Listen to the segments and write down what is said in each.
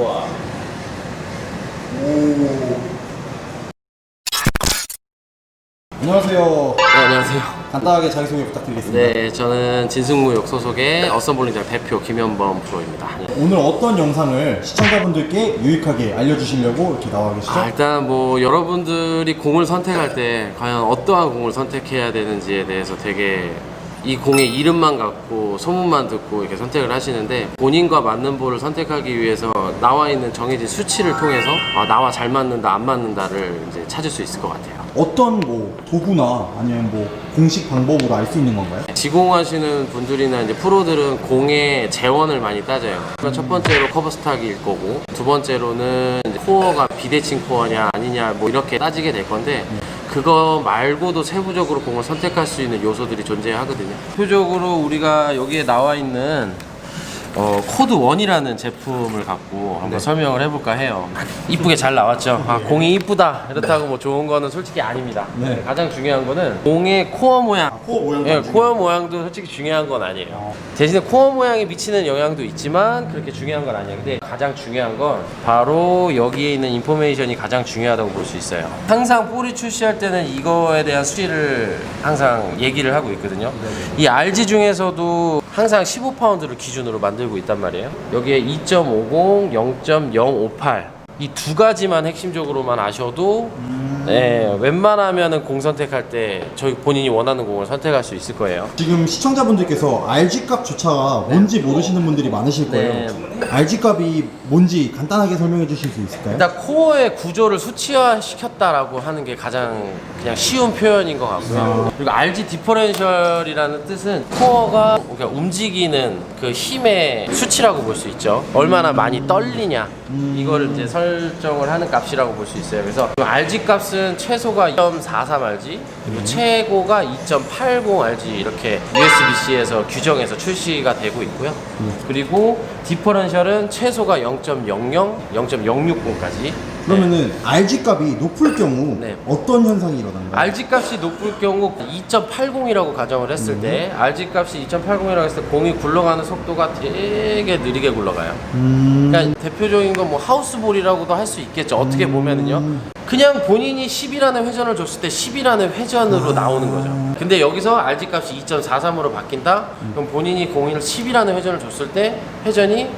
우와. 안녕하세요. 네, 안녕하세요. 간단하게 자기소개 부탁드리겠습니다. 네, 저는 진승무역 소속의 어썸볼링장 대표 김현범 프로입니다. 오늘 어떤 영상을 시청자분들께 유익하게 알려주시려고 이렇게 나와 계시죠? 아, 일단 뭐 여러분들이 공을 선택할 때 과연 어떠한 공을 선택해야 되는지에 대해서 되게 이 공의 이름만 갖고 소문만 듣고 이렇게 선택을 하시는데 본인과 맞는 볼을 선택하기 위해서 나와 있는 정해진 수치를 통해서 아, 나와 잘 맞는다 안 맞는다를 이제 찾을 수 있을 것 같아요. 어떤 뭐 도구나 아니면 뭐 공식 방법으로 알 수 있는 건가요? 지공하시는 분들이나 이제 프로들은 공의 재원을 많이 따져요. 그러니까 첫 번째로 커버 스탁일 거고, 두 번째로는 코어가 비대칭 코어냐 아니냐 뭐 이렇게 따지게 될 건데, 그거 말고도 세부적으로 공을 선택할 수 있는 요소들이 존재하거든요. 대표적으로 우리가 여기에 나와 있는 어, 코드 1이라는 제품을 갖고 한번 설명을 해볼까 해요. 이쁘게 잘 나왔죠. 아, 공이 이쁘다. 이렇다고 뭐 좋은 거는 솔직히 아닙니다. 네. 가장 중요한 거는 공의 코어 모양. 코어 모양도 예, 안 중요해요. 코어 모양도 솔직히 중요한 건 아니에요. 대신에 코어 모양이 미치는 영향도 있지만 그렇게 중요한 건 아니에요. 근데 가장 중요한 건 바로 여기에 있는 인포메이션이 가장 중요하다고 볼 수 있어요. 항상 볼이 출시할 때는 이거에 대한 수치를 항상 얘기를 하고 있거든요. 이 RG 중에서도 항상 15파운드를 기준으로 만들고 있단 말이에요. 여기에 2.50, 0.058. 이 두 가지만 핵심적으로만 아셔도 네, 웬만하면은 공 선택할 때 저희 본인이 원하는 공을 선택할 수 있을 거예요. 지금 시청자분들께서 RG 값조차 뭔지 모르시는 분들이 많으실 거예요. 네. RG 값이 뭔지 간단하게 설명해 주실 수 있을까요? 일단 코어의 구조를 수치화 시켰다라고 하는 게 가장 그냥 쉬운 표현인 것 같고요. 그리고 RG 디퍼렌셜이라는 뜻은 코어가 그러니까 움직이는 그 힘의 수치라고 볼 수 있죠. 얼마나 많이 떨리냐 이거를 이제 설정을 하는 값이라고 볼 수 있어요. 그래서 그 RG 값은 최소가 2.43 RG 그리고 최고가 2.80 RG 이렇게 USB-C에서 규정해서 출시가 되고 있고요. 그리고 디퍼런셜은 최소가 0.00, 0.060까지. 그러면은 RG 값이 높을 경우 네. 어떤 현상이 일어나는가요? RG 값이 높을 경우 2.80이라고 가정을 했을 때 RG 값이 2.80이라고 했을 때 공이 굴러가는 속도가 되게 느리게 굴러가요. 음... 그러니까 대표적인 건 뭐 하우스볼이라고도 할 수 있겠죠. 어떻게 보면은요. 그냥 본인이 10이라는 회전을 줬을 때 10이라는 회전으로 나오는 거죠. 근데 여기서 RG 값이 2.43으로 바뀐다? 그럼 본인이 공을 10이라는 회전을 줬을 때 회전이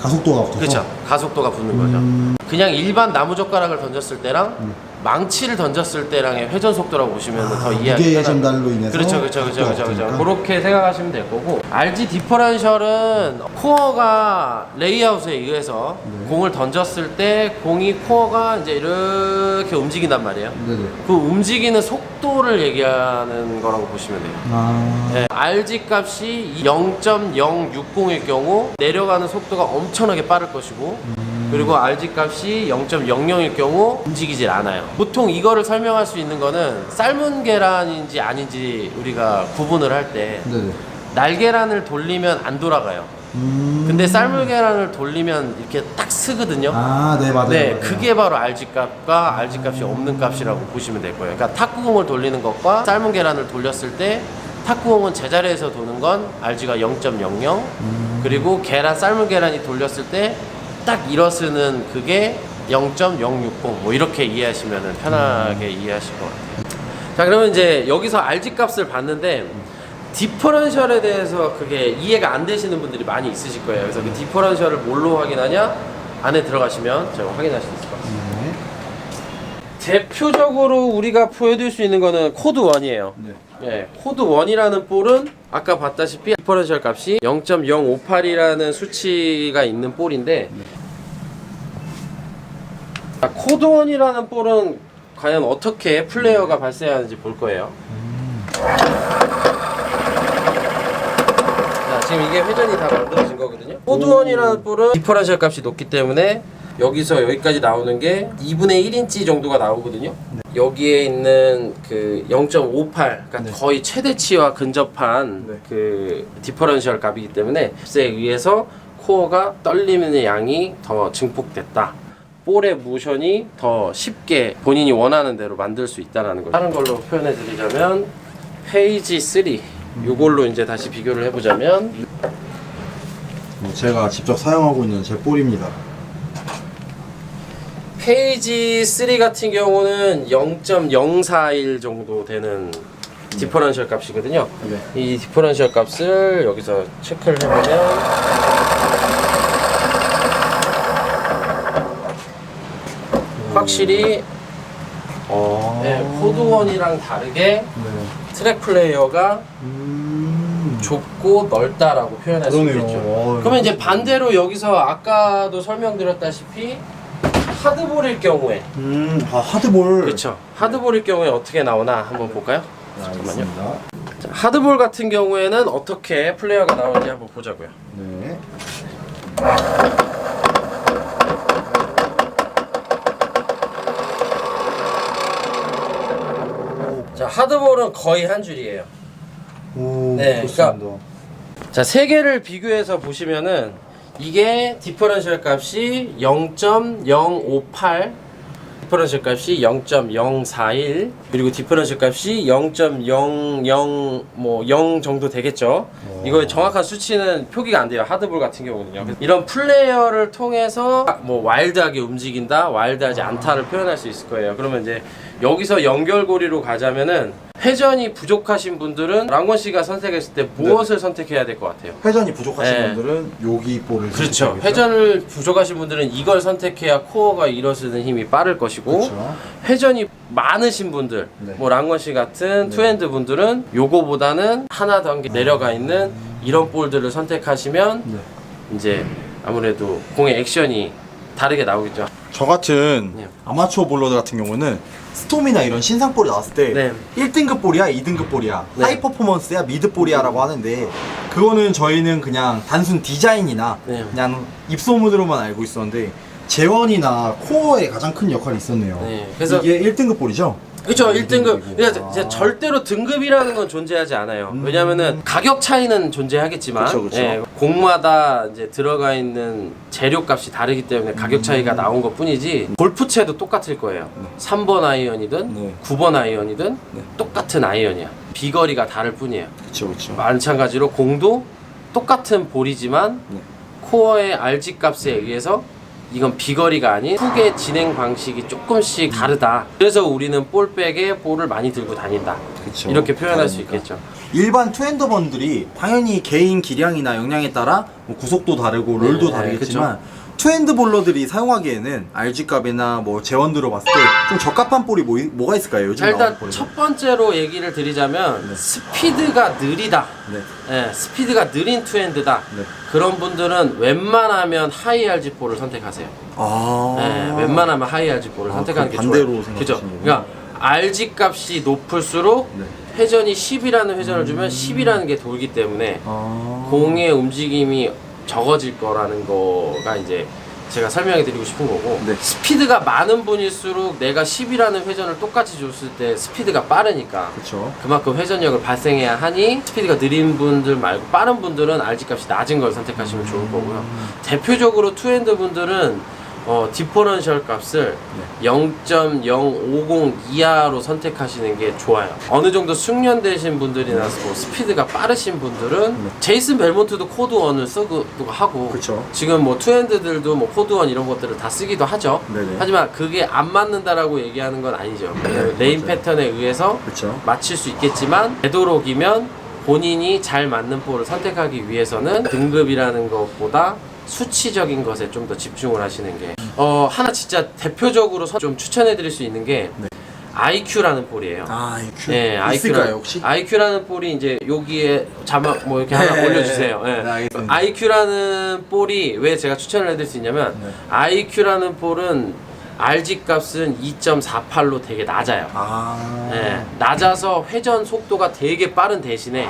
가속도가 붙어서 그렇죠. 가속도가 붙는 거죠. 음. 그냥 일반 나무 젓가락을 던졌을 때랑 망치를 던졌을 때랑의 회전 속도라고 보시면 더 이해하기 무게 편합니다. 전달로 인해서 그렇죠, 그렇죠, 그렇죠, 속도가 그렇죠, 그렇죠. 그렇게 생각하시면 될 거고 RG 디퍼런셜은 코어가 레이아웃에 의해서 네. 공을 던졌을 때 공이 코어가 이제 이렇게 움직인단 말이에요. 네네. 그 움직이는 속도를 얘기하는 거라고 보시면 돼요. 아... 네, RG 값이 0.060일 경우 내려가는 속도가 엄청나게 빠를 것이고 그리고 RG 값이 0.00일 경우 움직이질 않아요. 보통 이거를 설명할 수 있는 거는 삶은 계란인지 아닌지 우리가 구분을 할 때 네네. 날계란을 돌리면 안 돌아가요. 음... 근데 삶은 계란을 돌리면 이렇게 딱 쓰거든요. 아, 네, 맞아요. 네, 맞아요. 그게 바로 RG 값과 RG 값이 없는 값이라고 보시면 될 거예요. 그러니까 탁구공을 돌리는 것과 삶은 계란을 돌렸을 때 탁구공은 제자리에서 도는 건 RG가 0.00 그리고 계란 삶은 계란이 돌렸을 때 딱 일어서는 그게 0.060 뭐 이렇게 이해하시면 편하게 이해하실 것 같아요. 자 그러면 이제 여기서 RG 값을 봤는데 디퍼런셜에 대해서 그게 이해가 안 되시는 분들이 많이 있으실 거예요. 그래서 그 디퍼런셜을 뭘로 확인하냐? 안에 들어가시면 제가 확인할 수 있을 것 같습니다. 네. 대표적으로 우리가 보여드릴 수 있는 거는 코드 1이에요. 네. 예, 코드 1이라는 볼은 아까 봤다시피 디퍼런셜 값이 0.058이라는 수치가 있는 볼인데 자, 코드 1이라는 볼은 과연 어떻게 플레이어가 발생하는지 볼 거예요. 자, 지금 이게 회전이 다 만들어진 거거든요. 코드 1이라는 볼은 디퍼런셜 값이 높기 때문에 여기서 여기까지 나오는 게 2분의 1인치 정도가 나오거든요. 여기에 있는 그 0.58, 그러니까 네. 거의 최대치와 근접한 네. 그 디퍼런셜 값이기 때문에 값에 의해서 코어가 떨리는 양이 더 증폭됐다. 볼의 모션이 더 쉽게 본인이 원하는 대로 만들 수 있다라는 거죠. 다른 걸로 표현해 드리자면 페이지 3 이걸로 이제 다시 비교를 해보자면 제가 직접 사용하고 있는 제 볼입니다. 페이지 3 같은 경우는 0.041 정도 되는 디퍼런셜 값이거든요. 네. 이 디퍼런셜 값을 여기서 체크를 해보면 확실히 어. 네, 코드원이랑 다르게 네. 트랙 플레이어가 음. 좁고 넓다라고 표현할 수 그러네요. 있겠죠. 어, 그러면 이제 반대로 여기서 아까도 설명드렸다시피 하드볼일 경우에 음, 아, 하드볼. 그렇죠. 하드볼일 경우에 어떻게 나오나 한번 볼까요? 네, 잠깐만요. 알겠습니다. 자, 하드볼 같은 경우에는 어떻게 플레이어가 나오는지 한번 보자고요. 네. 하드볼은 거의 한 줄이에요. 오, 네, 좋습니다. 자, 세 개를 비교해서 보시면은 이게 디퍼런셜 값이 0.058 디퍼런셜 값이 0.041 그리고 디퍼런셜 값이 0.00 뭐 0 정도 되겠죠. 이거 정확한 수치는 표기가 안 돼요. 하드볼 같은 경우는요. 이런 플레이어를 통해서 뭐 와일드하게 움직인다, 와일드하지 않다를 표현할 수 있을 거예요. 그러면 이제 여기서 연결고리로 가자면은 회전이 부족하신 분들은 랑건 씨가 선택했을 때 무엇을 선택해야 될 것 같아요? 회전이 부족하신 네. 분들은 여기 볼을 그렇죠. 선택하겠죠? 회전을 부족하신 분들은 이걸 선택해야 코어가 일어서는 힘이 빠를 것이고 그렇죠. 회전이 많으신 분들, 네. 뭐 랑건 씨 같은 네. 투핸드 분들은 요거보다는 하나 단계 내려가 있는 이런 볼들을 선택하시면 네. 이제 아무래도 공의 액션이 다르게 나오겠죠. 저 같은 네. 아마추어 볼러들 같은 경우는 스톰이나 이런 신상 볼이 나왔을 때 네. 1등급 볼이야, 2등급 볼이야, 네. 하이 퍼포먼스야, 미드 볼이야라고 하는데 그거는 저희는 그냥 단순 디자인이나 네. 그냥 입소문으로만 알고 있었는데 재원이나 코어에 가장 큰 역할이 있었네요. 네, 그래서- 이게 1등급 볼이죠? 그렇죠. 아, 1등급. 등급이고. 그러니까 아. 이제 절대로 등급이라는 건 존재하지 않아요. 음. 왜냐면은 가격 차이는 존재하겠지만 그쵸, 그쵸. 예, 공마다 이제 들어가 있는 재료 값이 다르기 때문에 가격 차이가 음. 나온 것뿐이지 골프채도 똑같을 거예요. 3번 아이언이든 네. 9번 아이언이든 네. 똑같은 아이언이야. 비거리가 다를 뿐이에요. 그렇죠, 그렇죠. 마찬가지로 공도 똑같은 볼이지만 네. 코어의 RG 값에 의해서 이건 비거리가 아닌 훅의 진행 방식이 조금씩 다르다. 그래서 우리는 볼백에 볼을 많이 들고 다닌다. 그쵸. 이렇게 표현할 수 다르니까. 있겠죠. 일반 투핸더번들이 당연히 개인 기량이나 역량에 따라 뭐 구속도 다르고 롤도 네, 다르겠지만 투핸드 볼러들이 사용하기에는 RG 값이나 뭐 재원들로 봤을 때 좀 적합한 볼이 뭐, 뭐가 있을까요? 요즘 자 일단 나오는 볼에. 첫 번째로 얘기를 드리자면 스피드가 느리다. 네. 예, 스피드가 느린 투핸드다. 네. 그런 분들은 웬만하면 하이 RG 볼을 선택하세요. 아. 예, 웬만하면 하이 RG 볼을 아, 선택하는 게 그럼 반대로 좋아요. 생각하시는 그죠? 거구나. 그러니까 RG 값이 높을수록 네. 회전이 10이라는 회전을 주면 10이라는 게 돌기 때문에 아. 공의 움직임이 적어질 거라는 거가 이제 제가 설명해 드리고 싶은 거고 네. 스피드가 많은 분일수록 내가 10이라는 회전을 똑같이 줬을 때 스피드가 빠르니까 그렇죠. 그만큼 회전력을 발생해야 하니 스피드가 느린 분들 말고 빠른 분들은 RG 값이 낮은 걸 선택하시면 좋을 거고요. 대표적으로 투핸드 분들은 어, 디퍼런셜 값을 네. 0.050 이하로 선택하시는 게 좋아요. 어느 정도 숙련되신 분들이나 뭐 스피드가 빠르신 분들은 네. 제이슨 벨몬트도 코드 1을 쓰기도 하고 그쵸. 지금 뭐 투핸드들도 뭐 코드 1 이런 것들을 다 쓰기도 하죠. 네네. 하지만 그게 안 맞는다라고 얘기하는 건 아니죠. 네, 레인 맞아요. 패턴에 의해서 그렇죠. 맞출 수 있겠지만 되도록이면 본인이 잘 맞는 볼을 선택하기 위해서는 등급이라는 것보다 수치적인 것에 좀 더 집중을 하시는 게 어, 하나 진짜 대표적으로 선- 좀 추천해 드릴 수 있는 게 IQ라는 볼이에요. 아, IQ. 네, 있을까요, IQ라는, 혹시? IQ라는 볼이 이제 여기에 자막 뭐 이렇게 하나 네, 올려주세요. 네, 네. 네, 알겠습니다. IQ라는 볼이 왜 제가 추천을 해드릴 수 있냐면 네. IQ라는 볼은 RG 값은 2.48로 되게 낮아요. 아. 예, 낮아서 회전 속도가 되게 빠른 대신에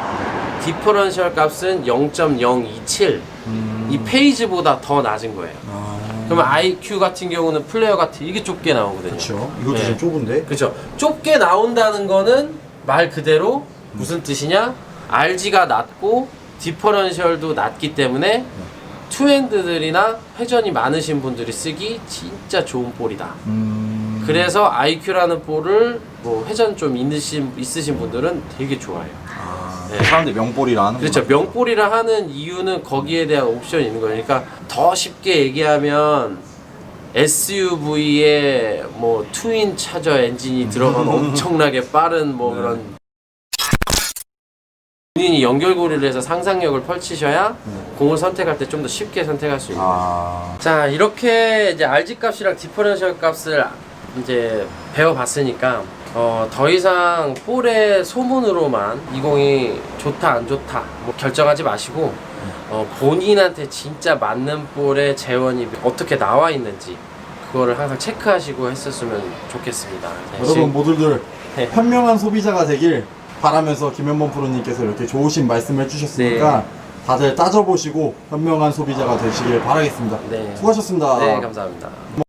디퍼런셜 값은 0.027. 음. 이 페이지보다 더 낮은 거예요. 아. 그러면 IQ 같은 경우는 플레이어가 되게 좁게 나오거든요. 그렇죠. 이것도 네. 좀 좁은데. 그렇죠. 좁게 나온다는 거는 말 그대로 무슨 뜻이냐? RG가 낮고 디퍼런셜도 낮기 때문에 투핸드들이나 회전이 많으신 분들이 쓰기 진짜 좋은 볼이다. 음. 그래서 IQ라는 볼을 뭐 회전 좀 있으신, 있으신 분들은 되게 좋아해요. 아, 네. 그 사람들 명볼이라 하는 그렇죠. 명볼이라 하는 이유는 거기에 대한 옵션이 있는 거니까 더 쉽게 얘기하면 SUV에 뭐 트윈 차저 엔진이 들어간 엄청나게 빠른 뭐 네. 그런 본인이 연결고리를 해서 상상력을 펼치셔야 공을 선택할 때 좀 더 쉽게 선택할 수 있는. 아. 자 이렇게 이제 RG 값이랑 디퍼런셜 값을 이제 배워봤으니까 어, 더 이상 볼의 소문으로만 이 공이 좋다 안 좋다 뭐 결정하지 마시고 어, 본인한테 진짜 맞는 볼의 재원이 어떻게 나와 있는지 그거를 항상 체크하시고 했었으면 좋겠습니다. 네, 여러분 지금- 모두들 네. 현명한 소비자가 되길 바라면서 김현범 프로님께서 이렇게 좋으신 말씀을 해주셨으니까 네. 다들 따져보시고 현명한 소비자가 되시길 바라겠습니다. 네. 수고하셨습니다. 네 감사합니다.